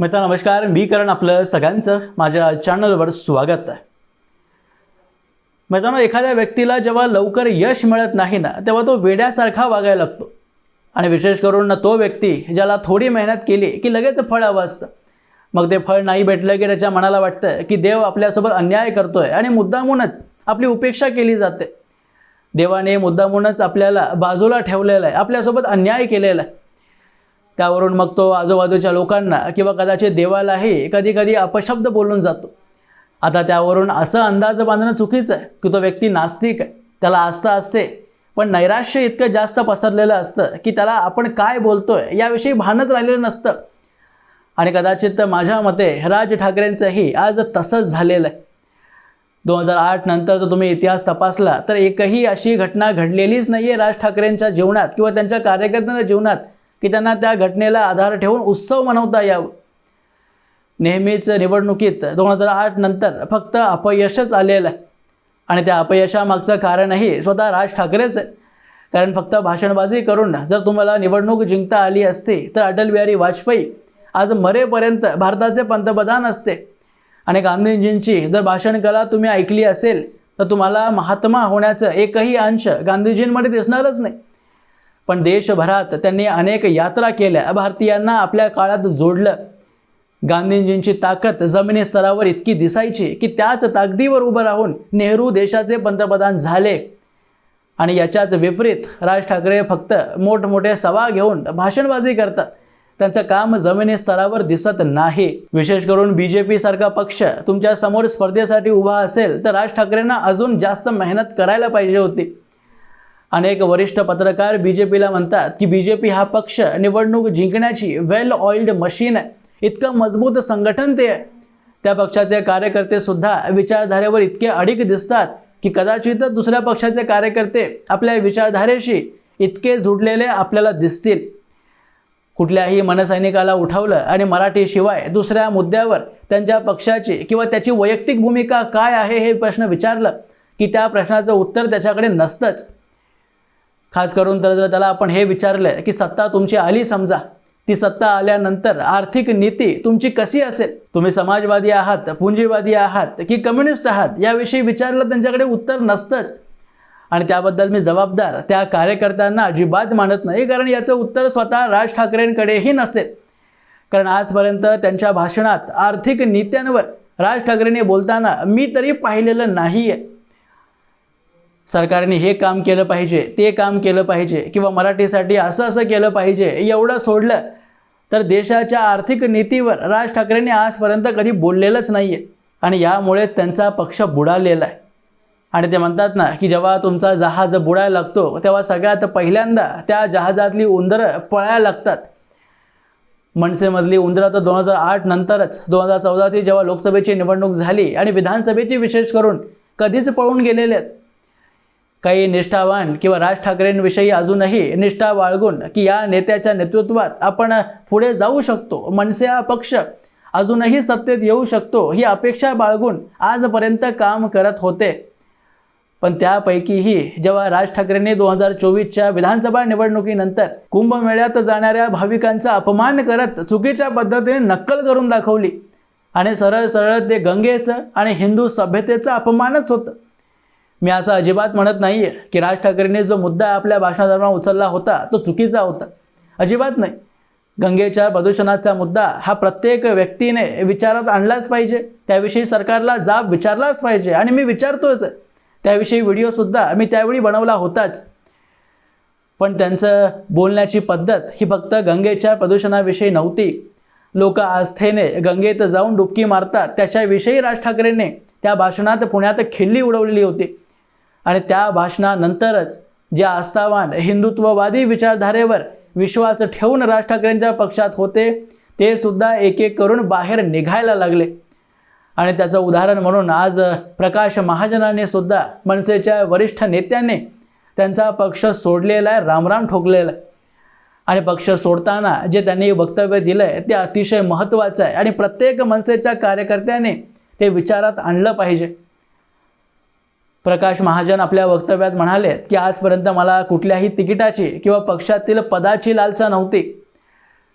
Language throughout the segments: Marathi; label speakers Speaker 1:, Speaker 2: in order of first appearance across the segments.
Speaker 1: मित्रांनो नमस्कार. मी करण आपलं सगळ्यांचं. माझ्या चॅनलवर स्वागत आहे. मित्रांनो एखाद्या व्यक्तीला जेव्हा लवकर यश मिळत नाही ना तेव्हा तो वेड्यासारखा वागायला लागतो. आणि विशेष करून ना तो व्यक्ती ज्याला थोडी मेहनत केली की लगेच फळ हवं असतं. मग ते फळ नाही भेटलं की त्याच्या मनाला वाटतं की देव आपल्यासोबत अन्याय करतोय आणि मुद्दामूनच आपली उपेक्षा केली जाते. देवाने मुद्दामूनच आपल्याला बाजूला ठेवलेलं आहे आपल्यासोबत अन्याय केलेला आहे. त्यावरून मग तो आजूबाजूच्या लोकांना किंवा कदाचित देवालाही कधी कधी अपशब्द बोलून जातो. आता त्यावरून असं अंदाज बांधणं चुकीचं आहे की तो व्यक्ती नास्तिक आहे त्याला आस्था असते पण नैराश्य इतकं जास्त पसरलेलं असतं की त्याला आपण काय बोलतोय याविषयी भानच राहिलेलं नसतं. आणि कदाचित माझ्या मते राज ठाकरेंचंही आज तसंच झालेलं आहे. दोन हजार आठ नंतर जर तुम्ही इतिहास तपासला तर एकही अशी घटना घडलेलीच नाही आहे राज ठाकरेंच्या जीवनात किंवा त्यांच्या कार्यकर्त्यांच्या जीवनात. की त्यांना त्या घटनेला आधार ठेवून उत्सव मनवता यावं. नेहमीच निवडणुकीत दोन हजार आठ नंतर फक्त अपयशच आलेलं आहे. आणि त्या अपयशामागचं कारणही स्वतः राज ठाकरेच आहे. कारण फक्त भाषणबाजी करून जर तुम्हाला निवडणूक जिंकता आली असती तर अटल बिहारी वाजपेयी आज मरेपर्यंत भारताचे पंतप्रधान असते. आणि गांधीजींची जर भाषणकला तुम्ही ऐकली असेल तर तुम्हाला महात्मा होण्याचं एकही अंश गांधीजींमध्ये दिसणारच नाही. पण देशभरात त्यांनी अनेक यात्रा केल्या. भारतीयांना आपल्या काळात जोडलं. गांधीजींची ताकद जमिनी स्तरावर इतकी दिसायची की त्याच ताकदीवर उभं राहून नेहरू देशाचे पंतप्रधान झाले. आणि याच्याच विपरीत राज ठाकरे फक्त मोठमोठे सभा घेऊन भाषणबाजी करतात. त्यांचं काम जमिनी स्तरावर दिसत नाही. विशेष करून बी जे पी सारखा पक्ष तुमच्यासमोर स्पर्धेसाठी उभा असेल तर राज ठाकरेंना अजून जास्त मेहनत करायला पाहिजे होती. अनेक वरिष्ठ पत्रकार बी जे पीला म्हणतात की बी जे पी हा पक्ष निवडणूक जिंकण्याची वेल ऑइल्ड मशीन आहे. इतकं मजबूत संघटन ते आहे. त्या पक्षाचे कार्यकर्ते सुद्धा विचारधारेवर इतके अडीक दिसतात की कदाचितच दुसऱ्या पक्षाचे कार्यकर्ते आपल्या विचारधारेशी इतके जुडलेले आपल्याला दिसतील. कुठल्याही मनसैनिकाला उठवलं आणि मराठीशिवाय दुसऱ्या मुद्द्यावर त्यांच्या पक्षाची किंवा त्याची वैयक्तिक भूमिका काय आहे हे प्रश्न विचारलं की त्या प्रश्नाचं उत्तर त्याच्याकडे नसतंच. खास करून तर जर त्याला आपण हे विचारलं की सत्ता तुमची आली समजा ती सत्ता आल्यानंतर आर्थिक नीती तुमची कशी असेल? तुम्ही समाजवादी आहात पुंजीवादी आहात की कम्युनिस्ट आहात याविषयी विचारलं त्यांच्याकडे उत्तर नसतंच. आणि त्याबद्दल मी जबाबदार त्या कार्यकर्त्यांना अजिबात मानत नाही कारण याचं उत्तर स्वतः राज ठाकरेंकडेही नसेल. कारण आजपर्यंत त्यांच्या भाषणात आर्थिक नीत्यांवर राज ठाकरेंनी बोलताना मी तरी पाहिलेलं नाही आहे सरकारने हे काम केलं पाहिजे ते काम केलं पाहिजे किंवा मराठीसाठी असं असं केलं पाहिजे एवढं सोडलं तर देशाच्या आर्थिक नीतीवर राज ठाकरेंनी आजपर्यंत कधी बोललेलंच नाही आहे आणि यामुळे त्यांचा पक्ष बुडालेला आहे. आणि ते म्हणतात ना की जेव्हा तुमचा जहाज बुडायला लागतो तेव्हा सगळ्यात पहिल्यांदा त्या जहाजातली उंदरं पळायला लागतात. मनसेमधली उंदरं तर दोन हजार आठ नंतरच दोन हजार चौदाची जेव्हा लोकसभेची निवडणूक झाली आणि विधानसभेची विशेष करून कधीच पळून गेलेले आहेत. काही निष्ठावान किंवा राज ठाकरेंविषयी अजूनही निष्ठा बाळगून की या नेत्याच्या नेतृत्वात आपण पुढे जाऊ शकतो मनसे हा पक्ष अजूनही सत्तेत येऊ शकतो ही अपेक्षा बाळगून आजपर्यंत काम करत होते. पण त्यापैकीही जेव्हा राज ठाकरेंनी दोन हजार चोवीसच्या विधानसभा निवडणुकीनंतर कुंभमेळ्यात जाणाऱ्या भाविकांचा अपमान करत चुकीच्या पद्धतीने नक्कल करून दाखवली आणि सरळ सरळ ते गंगेचं आणि हिंदू सभ्यतेचं अपमानच होतं. मी असं अजिबात म्हणत नाही आहे की राज ठाकरेंनी जो मुद्दा आपल्या भाषणादरम्यान उचलला होता तो चुकीचा होता. अजिबात नाही. गंगेच्या प्रदूषणाचा मुद्दा हा प्रत्येक व्यक्तीने विचारात आणलाच पाहिजे. त्याविषयी सरकारला जाब विचारलाच पाहिजे आणि मी विचारतोच. त्याविषयी व्हिडिओसुद्धा मी त्यावेळी बनवला होताच. पण त्यांचं बोलण्याची पद्धत ही फक्त गंगेच्या प्रदूषणाविषयी नव्हती. लोक आस्थेने गंगेत जाऊन डुबकी मारतात. त्याच्याविषयी राज ठाकरेंनी त्या भाषणात पुण्यात खिल्ली उडवलेली होती. आणि त्या भाषणानंतरच जे आस्थावान हिंदुत्ववादी विचारधारेवर विश्वास ठेवून राज ठाकरेंच्या पक्षात होते ते सुद्धा एक एक करून बाहेर निघायला लागले. आणि त्याचं उदाहरण म्हणून आज प्रकाश महाजनाने सुद्धा मनसेच्या वरिष्ठ नेत्यांनी त्यांचा पक्ष सोडलेला आहे रामराम ठोकलेला आहे. आणि पक्ष सोडताना जे त्यांनी वक्तव्य दिलं आहे ते अतिशय महत्त्वाचं आहे. आणि प्रत्येक मनसेच्या कार्यकर्त्याने ते विचारात आणलं पाहिजे. प्रकाश महाजन आपल्या वक्तव्यात म्हणाले की आजपर्यंत मला कुठल्याही तिकिटाची किंवा पक्षातील पदाची लालसा नव्हती.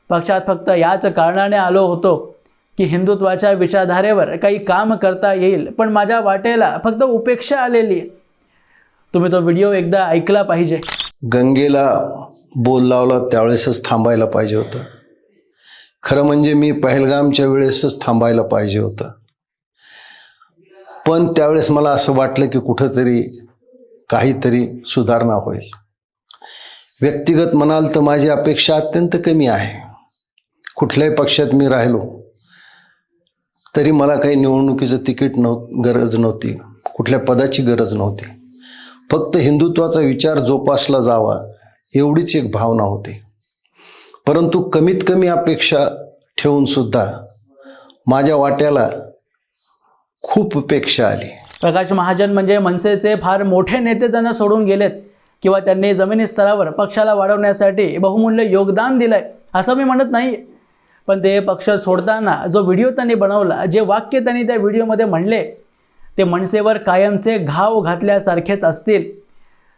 Speaker 1: पक्षात फक्त याच कारणाने आलो होतो की हिंदुत्वाच्या विचारधारेवर काही काम करता येईल पण माझ्या वाटेला फक्त उपेक्षा आलेली. आहे तुम्ही तो व्हिडिओ एकदा ऐकला पाहिजे.
Speaker 2: गंगेला बोल लावला त्यावेळेसच थांबायला पाहिजे होतं. खरं म्हणजे मी पहलगामच्या वेळेसच थांबायला पाहिजे होतं. पण त्यावेळेस मला असं वाटलं की कुठंतरी काहीतरी सुधारणा होईल. व्यक्तिगत म्हणाल तर माझी अपेक्षा अत्यंत कमी आहे. कुठल्याही पक्षात मी राहिलो तरी मला काही निवडणुकीचं तिकीट नव्ह गरज नव्हती. कुठल्या पदाची गरज नव्हती. फक्त हिंदुत्वाचा विचार जोपासला जावा एवढीच एक भावना होती. परंतु कमीत कमी अपेक्षा ठेवून सुद्धा माझ्या वाट्याला खूप उपेक्षा आली.
Speaker 1: प्रकाश महाजन म्हणजे मनसेचे फार मोठे नेते त्यांना सोडून गेलेत किंवा त्यांनी जमिनी स्तरावर पक्षाला वाढवण्यासाठी बहुमूल्य योगदान दिलंय असं मी म्हणत नाही. पण ते पक्ष सोडताना जो व्हिडिओ त्यांनी बनवला जे वाक्य त्यांनी त्या व्हिडिओमध्ये म्हणले ते मनसेवर कायमचे घाव घातल्यासारखेच असतील.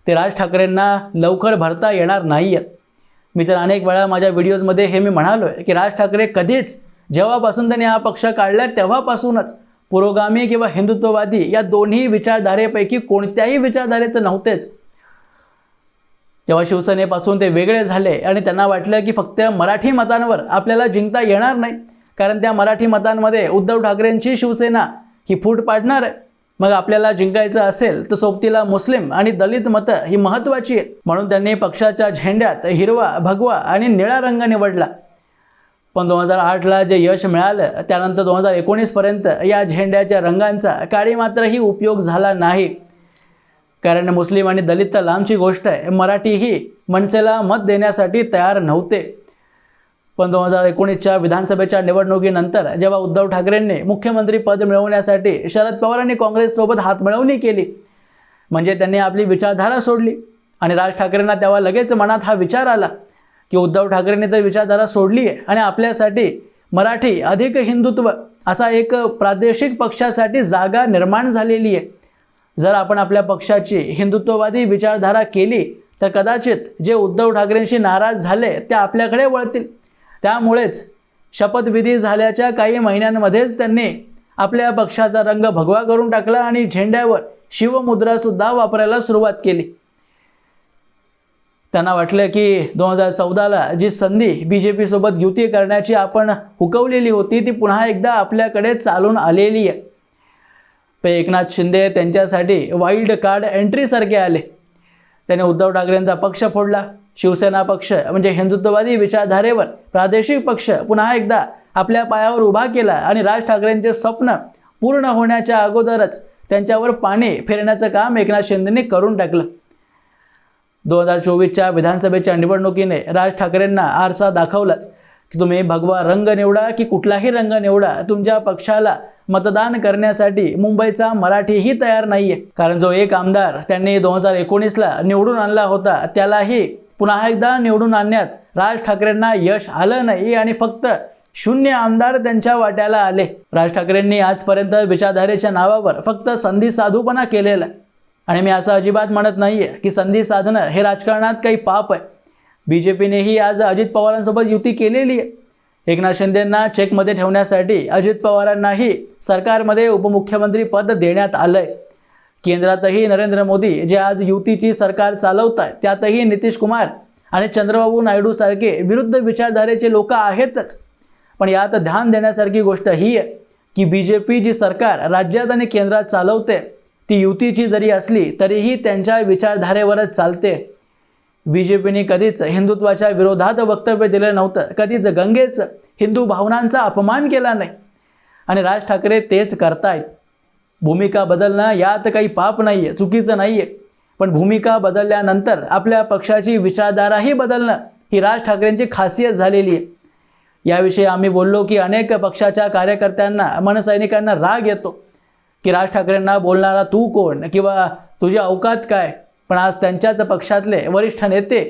Speaker 1: ते राज ठाकरेंना लवकर भरता येणार नाही आहेत मी तर अनेक वेळा माझ्या व्हिडिओजमध्ये हे मी म्हणालो आहे की राज ठाकरे कधीच जेव्हापासून त्यांनी हा पक्ष काढला तेव्हापासूनच पुरोगामी किंवा हिंदुत्ववादी या दोन्ही विचारधारेपैकी कोणत्याही विचारधारेचं नव्हतेच. तेव्हा शिवसेनेपासून ते वेगळे झाले आणि त्यांना वाटलं की फक्त मराठी मतांवर आपल्याला जिंकता येणार नाही. कारण त्या मराठी मतांमध्ये उद्धव ठाकरेंची शिवसेना ही फूट पाडणार आहे. मग आपल्याला जिंकायचं असेल तर सोबतीला मुस्लिम आणि दलित मतं ही महत्त्वाची आहेत. म्हणून त्यांनी पक्षाच्या झेंड्यात हिरवा भगवा आणि निळा रंग निवडला. पण दोन हजार आठला जे यश मिळालं त्यानंतर दोन हजार एकोणीसपर्यंत या झेंड्याच्या रंगांचा काळी मात्रही उपयोग झाला नाही. कारण मुस्लिम आणि दलित तर लांबची गोष्ट आहे. मराठीही मनसेला मत देण्यासाठी तयार नव्हते. पण दोन हजार एकोणीसच्या विधानसभेच्या निवडणुकीनंतर जेव्हा उद्धव ठाकरेंनी मुख्यमंत्री पद मिळवण्यासाठी शरद पवारांनी काँग्रेससोबत हातमिळवणी केली म्हणजे त्यांनी आपली विचारधारा सोडली आणि राज ठाकरेंना तेव्हा लगेच मनात हा विचार आला की उद्धव ठाकरेंनी तर विचारधारा सोडली आहे आणि आपल्यासाठी मराठी अधिक हिंदुत्व असा एक प्रादेशिक पक्षासाठी जागा निर्माण झालेली आहे. जर आपण आपल्या पक्षाची हिंदुत्ववादी विचारधारा केली तर कदाचित जे उद्धव ठाकरेंशी नाराज झाले ते आपल्याकडे वळतील. त्यामुळेच शपथविधी झाल्याच्या काही महिन्यांमध्येच त्यांनी आपल्या पक्षाचा रंग भगवा करून टाकला आणि झेंड्यावर शिवमुद्रासुद्धा वापरायला सुरुवात केली. त्यांना वाटलं की दोन हजार चौदाला जी संधी बी जे पीसोबत युती करण्याची आपण हुकवलेली होती ती पुन्हा एकदा आपल्याकडे चालून आलेली आहे. पे एकनाथ शिंदे त्यांच्यासाठी वाईल्ड कार्ड एंट्रीसारखे आले. त्याने उद्धव ठाकरेंचा पक्ष फोडला. शिवसेना पक्ष म्हणजे हिंदुत्ववादी विचारधारेवर प्रादेशिक पक्ष पुन्हा एकदा आपल्या पायावर उभा केला आणि राज ठाकरेंचे स्वप्न पूर्ण होण्याच्या अगोदरच त्यांच्यावर पाणी फिरण्याचं काम एकनाथ शिंदेने करून टाकलं. दोन हजार चोवीसच्या विधानसभेच्या निवडणुकीने राज ठाकरेंना आरसा दाखवलाच. की तुम्ही भगवा रंग निवडा की कुठलाही रंग निवडा तुमच्या पक्षाला मतदान करण्यासाठी मुंबईचा मराठीही तयार नाही आहे कारण जो एक आमदार त्यांनी दोन हजार एकोणीसला निवडून आणला होता त्यालाही पुन्हा एकदा निवडून आणण्यात राज ठाकरेंना यश आलं नाही आणि फक्त शून्य आमदार त्यांच्या वाट्याला आले. राज ठाकरेंनी आजपर्यंत विचारधारेच्या नावावर फक्त संधी साधूपणा केलेला. आहे आणि मी असं अजिबात म्हणत नाही आहे की संधी साधणं हे राजकारणात काही पाप आहे. बी जे पीनेही आज अजित पवारांसोबत युती केलेली आहे. एकनाथ शिंदेंना चेकमध्ये ठेवण्यासाठी अजित पवारांनाही सरकारमध्ये उपमुख्यमंत्री पद देण्यात आलं आहे केंद्रातही नरेंद्र मोदी जे आज युतीची सरकार चालवत आहे त्यातही नितीश कुमार आणि चंद्रबाबू नायडू सारखे विरुद्ध विचारधारेचे लोक आहेतच. पण यात ध्यान देण्यासारखी गोष्ट ही आहे की बी जे पी जी सरकार राज्यात आणि केंद्रात चालवते ती युतीची जरी असली तरीही त्यांच्या विचारधारेवरच चालते. बी जे पीने कधीच हिंदुत्वाच्या विरोधात वक्तव्य दिलं नव्हतं. कधीच गंगेचं हिंदू भावनांचा अपमान केला नाही. आणि राज ठाकरे तेच करतायत. भूमिका बदलणं यात काही पाप नाही आहे चुकीचं नाही आहे पण भूमिका बदलल्यानंतर आपल्या पक्षाची विचारधाराही बदलणं ही राज ठाकरेंची खासियत झालेली आहे. याविषयी आम्ही बोललो की अनेक पक्षाच्या कार्यकर्त्यांना मनसैनिकांना राग येतो. की राज ठाकरेंना बोलणारा तू कोण? किंवा तुझी अवकात काय? पण आज त्यांच्याच पक्षातले वरिष्ठ नेते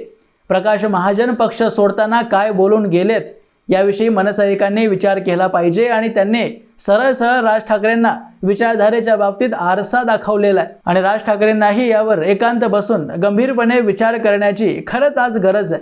Speaker 1: प्रकाश महाजन पक्ष सोडताना काय बोलून गेलेत? याविषयी मनसैनिकांनी विचार केला पाहिजे आणि त्यांनी सरळ सरळ राज ठाकरेंना विचारधारेच्या बाबतीत आरसा दाखवलेला आहे. आणि राज ठाकरेंनाही यावर एकांत बसून गंभीरपणे विचार करण्याची खरंच आज गरज आहे.